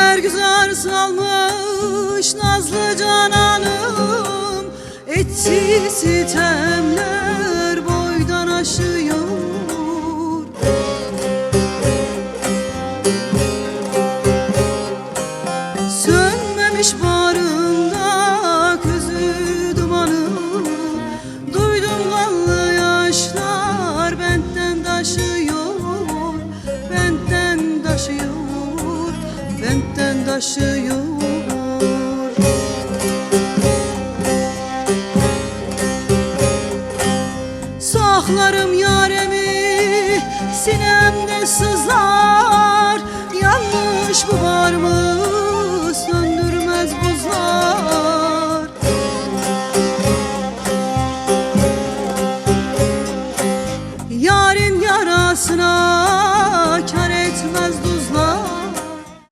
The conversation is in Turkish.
Bergüzar salmış nazlı cananım. Etti sitemler boydan aşıyor. Sönmemiş bağrımda közü dumanı. Duydum kanlı yaşlar benden taşıyor Benden taşıyor, kentten taşıyor Saklarım yaremi sinemde sızlar. Yanmış bu var mı söndürmez buzlar. Yarın yarasına